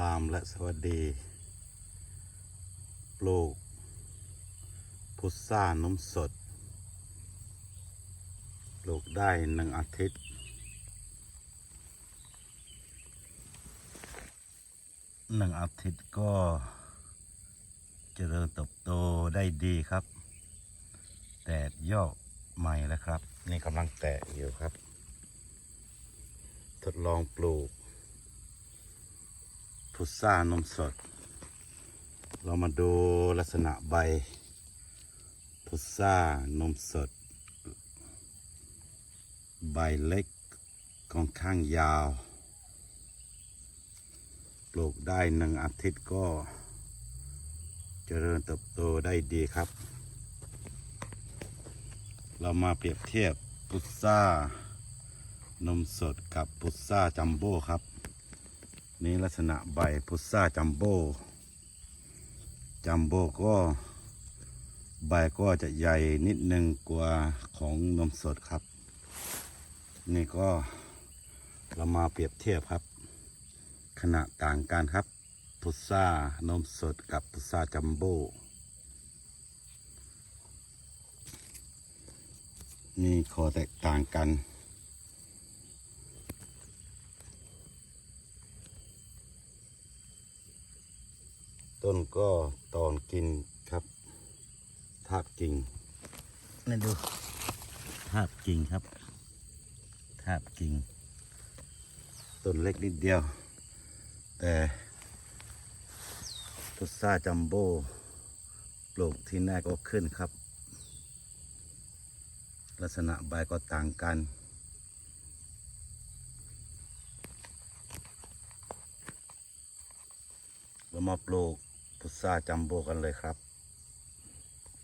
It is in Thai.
ลามและสวัสดี ปลูก พุทรานมสด ปลูกได้หนึ่งอาทิตย์ หนึ่งอาทิตย์ก็เจริญเติบโตได้ดีครับ แตกยอดใหม่แล้วครับ นี่กำลังแตกอยู่ครับ ทดลองปลูก พุทรานมสด เรามาดูลักษณะใบ พุทรานมสด ใบเล็กค่อนข้างยาว ปลูกได้หนึ่งอาทิตย์ก็เจริญเติบโตได้ดีครับ เรามาเปรียบเทียบพุทรานมสดกับพุทราจัมโบ้ครับ นี่ลักษณะใบพุทราจัมโบ้จัมโบ้ก็ใบก็จะใหญ่นิดนึงกว่าของนมสดครับ นี่ก็เรามาเปรียบเทียบครับ ขนาดต่างกันครับ พุทรานมสดกับพุทราจัมโบ้มีข้อแตกต่างกัน ต้นก็ตอนกินครับ ทาบกิ่งนี่ดู ทาบกิ่งครับ ทาบกิ่ง ต้นเล็กนิดเดียว แต่พุทราจัมโบ้ปลูกที่แน่ก็ขึ้นครับ ลักษณะใบก็ต่างกัน เรามาปลูก พุทราจัมโบกันเลยครับ